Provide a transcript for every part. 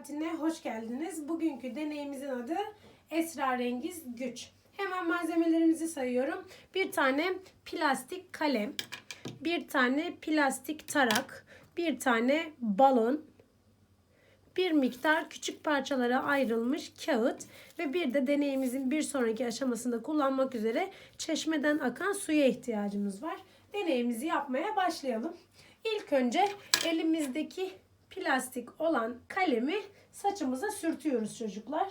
saatine hoş geldiniz. Bugünkü deneyimizin adı Esrarengiz Güç. Hemen malzemelerimizi sayıyorum. Bir tane plastik kalem, bir tane plastik tarak, bir tane balon, bir miktar küçük parçalara ayrılmış kağıt ve bir de deneyimizin bir sonraki aşamasında kullanmak üzere çeşmeden akan suya ihtiyacımız var. Deneyimizi yapmaya başlayalım. İlk önce elimizdeki plastik olan kalemi saçımıza sürtüyoruz çocuklar.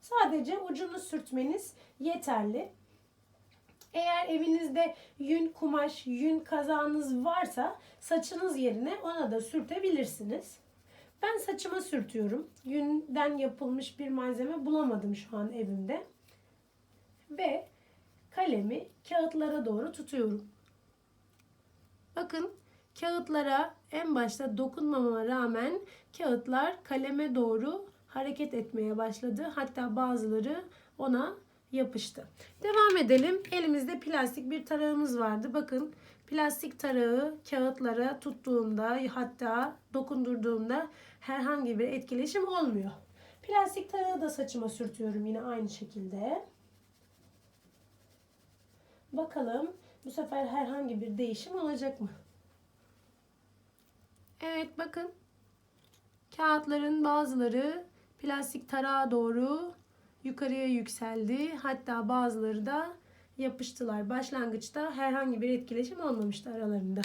Sadece ucunu sürtmeniz yeterli. Eğer evinizde yün kumaş, yün kazağınız varsa saçınız yerine ona da sürtebilirsiniz. Ben saçıma sürtüyorum. Yünden yapılmış bir malzeme bulamadım şu an evimde. Ve kalemi kağıtlara doğru tutuyorum. Bakın kağıtlara en başta dokunmama rağmen kağıtlar kaleme doğru hareket etmeye başladı. Hatta bazıları ona yapıştı. Devam edelim. Elimizde plastik bir tarağımız vardı. Bakın plastik tarağı kağıtlara tuttuğumda hatta dokundurduğumda herhangi bir etkileşim olmuyor. Plastik tarağı da saçıma sürtüyorum yine aynı şekilde. Bakalım bu sefer herhangi bir değişim olacak mı? Evet bakın. Kağıtların bazıları plastik tarağa doğru yukarıya yükseldi. Hatta bazıları da yapıştılar. Başlangıçta herhangi bir etkileşim olmamıştı aralarında.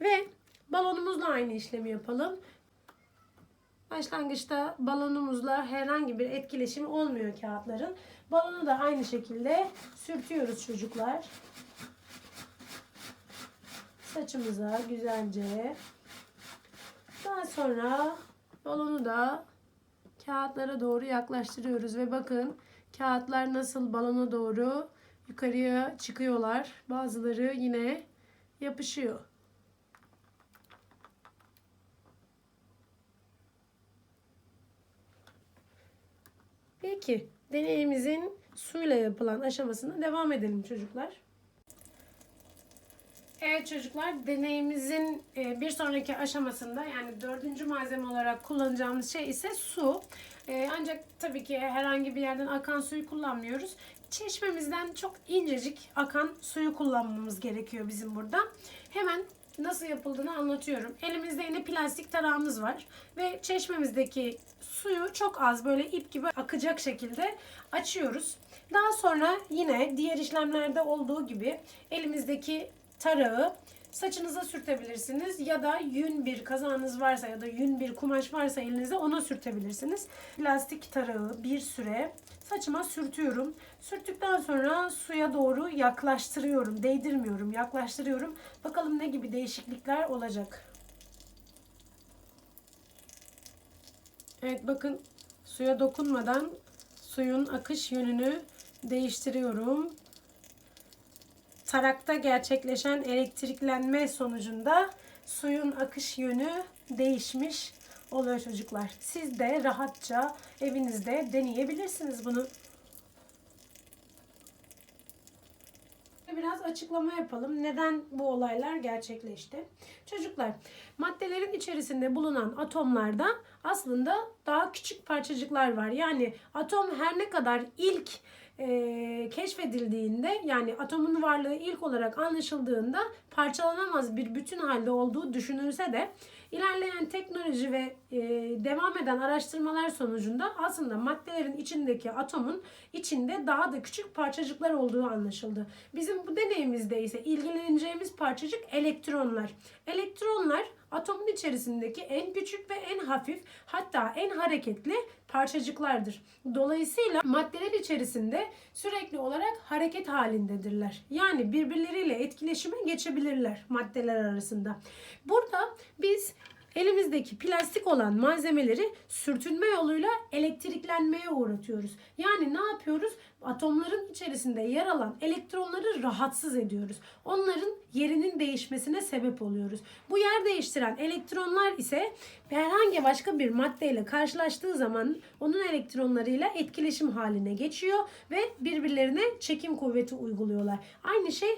Ve balonumuzla aynı işlemi yapalım. Başlangıçta balonumuzla herhangi bir etkileşim olmuyor kağıtların. Balonu da aynı şekilde sürtüyoruz çocuklar. Saçımıza güzelce. Daha sonra balonu da kağıtlara doğru yaklaştırıyoruz ve bakın kağıtlar nasıl balona doğru yukarıya çıkıyorlar. Bazıları yine yapışıyor. Peki deneyimizin suyla yapılan aşamasına devam edelim çocuklar. Evet çocuklar deneyimizin e, bir sonraki aşamasında yani dördüncü malzeme olarak kullanacağımız şey ise su. E, ancak tabii ki herhangi bir yerden akan suyu kullanmıyoruz. Çeşmemizden çok incecik akan suyu kullanmamız gerekiyor bizim burada. Hemen nasıl yapıldığını anlatıyorum. Elimizde yine plastik tarağımız var ve çeşmemizdeki suyu çok az böyle ip gibi akacak şekilde açıyoruz. Daha sonra yine diğer işlemlerde olduğu gibi elimizdeki tarağı saçınıza sürtebilirsiniz ya da yün bir kazağınız varsa ya da yün bir kumaş varsa elinizde ona sürtebilirsiniz. Plastik tarağı bir süre saçıma sürtüyorum. Sürttükten sonra suya doğru yaklaştırıyorum. Değdirmiyorum, yaklaştırıyorum. Bakalım ne gibi değişiklikler olacak. Evet bakın suya dokunmadan suyun akış yönünü değiştiriyorum tarakta gerçekleşen elektriklenme sonucunda suyun akış yönü değişmiş oluyor çocuklar. Siz de rahatça evinizde deneyebilirsiniz bunu. Biraz açıklama yapalım. Neden bu olaylar gerçekleşti? Çocuklar, maddelerin içerisinde bulunan atomlarda aslında daha küçük parçacıklar var. Yani atom her ne kadar ilk e, keşfedildiğinde yani atomun varlığı ilk olarak anlaşıldığında parçalanamaz bir bütün halde olduğu düşünülse de ilerleyen teknoloji ve e, devam eden araştırmalar sonucunda aslında maddelerin içindeki atomun içinde daha da küçük parçacıklar olduğu anlaşıldı. Bizim bu deneyimizde ise ilgileneceğimiz parçacık elektronlar. Elektronlar atomun içerisindeki en küçük ve en hafif hatta en hareketli parçacıklardır. Dolayısıyla maddeler içerisinde sürekli olarak hareket halindedirler. Yani birbirleriyle etkileşime geçebilirler maddeler arasında. Burada biz elimizdeki plastik olan malzemeleri sürtünme yoluyla elektriklenmeye uğratıyoruz. Yani ne yapıyoruz? Atomların içerisinde yer alan elektronları rahatsız ediyoruz. Onların yerinin değişmesine sebep oluyoruz. Bu yer değiştiren elektronlar ise herhangi başka bir maddeyle karşılaştığı zaman onun elektronlarıyla etkileşim haline geçiyor ve birbirlerine çekim kuvveti uyguluyorlar. Aynı şey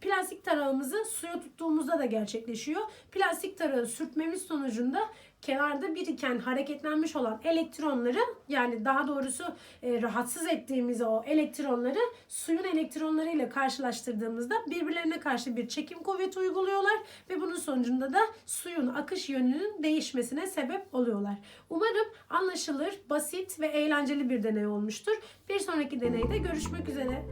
plastik tarağımızı suya tuttuğumuzda da gerçekleşiyor. Plastik tarağı sürtmemiz sonucunda kenarda biriken hareketlenmiş olan elektronları yani daha doğrusu e, rahatsız ettiğimiz o elektronları suyun elektronlarıyla karşılaştırdığımızda birbirlerine karşı bir çekim kuvveti uyguluyorlar ve bunun sonucunda da suyun akış yönünün değişmesine sebep oluyorlar. Umarım anlaşılır, basit ve eğlenceli bir deney olmuştur. Bir sonraki deneyde görüşmek üzere.